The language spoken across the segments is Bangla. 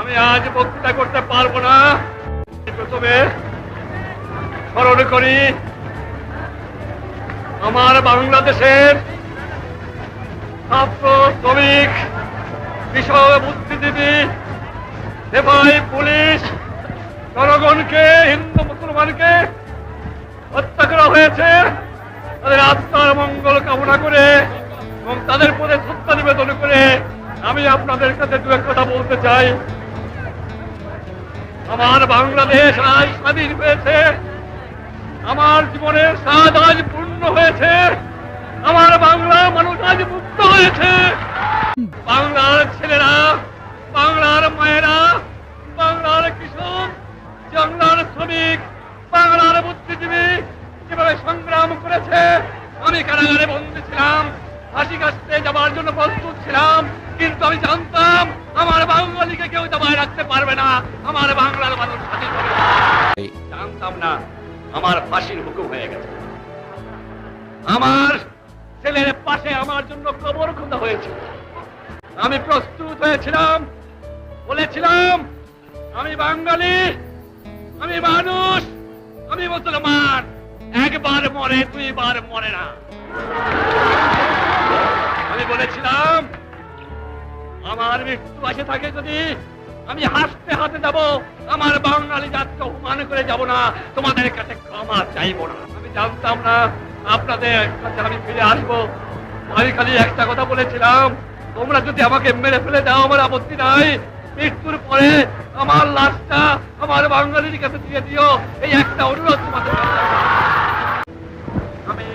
আমি আজ বক্তৃতা করতে পারব না। প্রথমে স্মরণ করি, আমার বাংলাদেশের ছাত্র শ্রমিক কৃষক বুদ্ধিজীবী, সেবাই পুলিশ, জনগণকে, হিন্দু মুসলমানকে হত্যা করা হয়েছে। তাদের আত্মার মঙ্গল কামনা করে এবং তাদের প্রতি শ্রদ্ধা নিবেদন করে আমি আপনাদের কাছে দু এক কথা বলতে চাই। আমার বাংলাদেশ আজ স্বাধীন হয়েছে। আমার জীবনের স্বাদ আজ পূর্ণ হয়েছে। আমার বাংলা মানুষ আজ মুক্ত হয়েছে। বাংলার ছেলেরা, বাংলার মায়েরা, বাংলার কৃষক, বাংলার শ্রমিক, বাংলার বুদ্ধিজীবী যেভাবে সংগ্রাম করেছে, আমি কারাগারে বন্দী ছিলাম, ফাঁসি কাটতে যাবার জন্য প্রস্তুত ছিলাম, কিন্তু আমি জানতাম আমার বাঙালিকে কেউ দাবায় রাখতে পারবে না। আমার বাংলার মানুষ স্বাধীন হবে জানতাম না আমার ফাঁসির হুকুম হয়ে গেছে। আমার ছেলের পাশে আমার জন্য কবর খোঁজা হয়েছে। আমি প্রস্তুত হয়েছিলাম বলেছিলাম আমি বাঙালি আমি মানুষ আমি মুসলমান। একবার মরে দুইবার মরে না। আমি বলেছিলাম আমার মৃত্যু আসে থাকে যদি, আমি হাসতে হাতে যাব, আমার বাঙালি জাতকে অপমান করে যাব না, তোমাদের কাছে ক্ষমা চাইব না। আমি জানতাম না, আপনাদের কাছে আমি ফিরে আসব। আমি খালি একটা কথা বলেছিলাম, তোমরা যদি আমাকে মেরে ফেলে দাও, আমার আপত্তি নাই। মৃত্যুর পরে আমার লাশটা আমার বাঙালির কাছে দিয়ে দিও, এই একটা অনুরোধ তোমাদের। আমি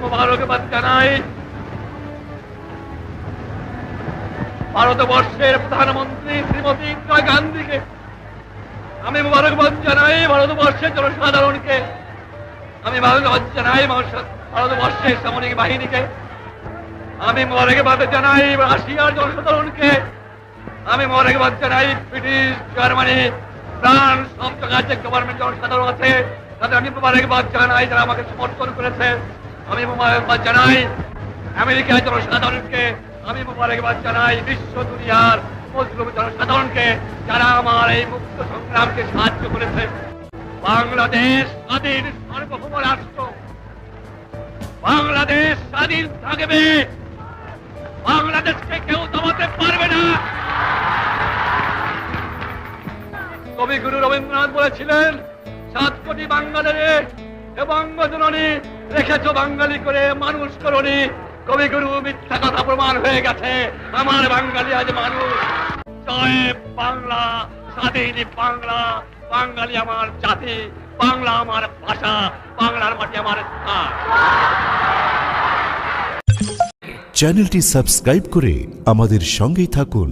মোবারকবাদ জানাই ভারতবর্ষের প্রধানমন্ত্রী শ্রীমতী ইন্দিরা গান্ধীকে আমি মোবারকবাদ জানাই ভারতবর্ষের জনসাধারণকে। আমি মোবারকবাদ জানাই ভারত- ভারতবর্ষের সামরিক বাহিনীকে। আমি মোবারকবাদ জানাই রাশিয়ার জনসাধারণকে। আমি মোবারকবাদ জানাই ব্রিটিশ, জার্মানি, ফ্রান্স, সব জায়গায় যে গভর্নমেন্ট জনসাধারণ আছে, তাদের আমি মোবারকবাদ জানাই, যারা আমাকে সমর্থন করেছে। আমি মোবারকবাদ জানাই আমেরিকার জনসাধারণকে আমি মোবারকবাদ জানাই বিশ্ব দুনিয়ার মুসলিম জনসাধারণকে যারা আমার এই মুক্ত সংগ্রামকে সাহায্য করেছে, বাংলাদেশ স্বাধীন সার্বভৌম রাষ্ট্র। বাংলাদেশ স্বাধীন থাকবে। বাংলাদেশকে কেউ দমাতে পারবে না। কবিগুরু রবীন্দ্রনাথ বলেছিলেন, সাত কোটি বাঙালিরে এ বঙ্গজননী রেখেছ বাঙালি করে মানুষ করনি। কবিগুরু, মিথ্যা কথা প্রমাণ হয়ে গেছে। আমার বাঙালি আজ মানুষ। জয় বাংলা, স্বাধীন বাংলা। বাঙালি আমার জাতি, বাংলা আমার ভাষা, বাংলার মাটি আমার স্থান। চ্যানেলটি সাবস্ক্রাইব করে আমাদের সঙ্গেই থাকুন।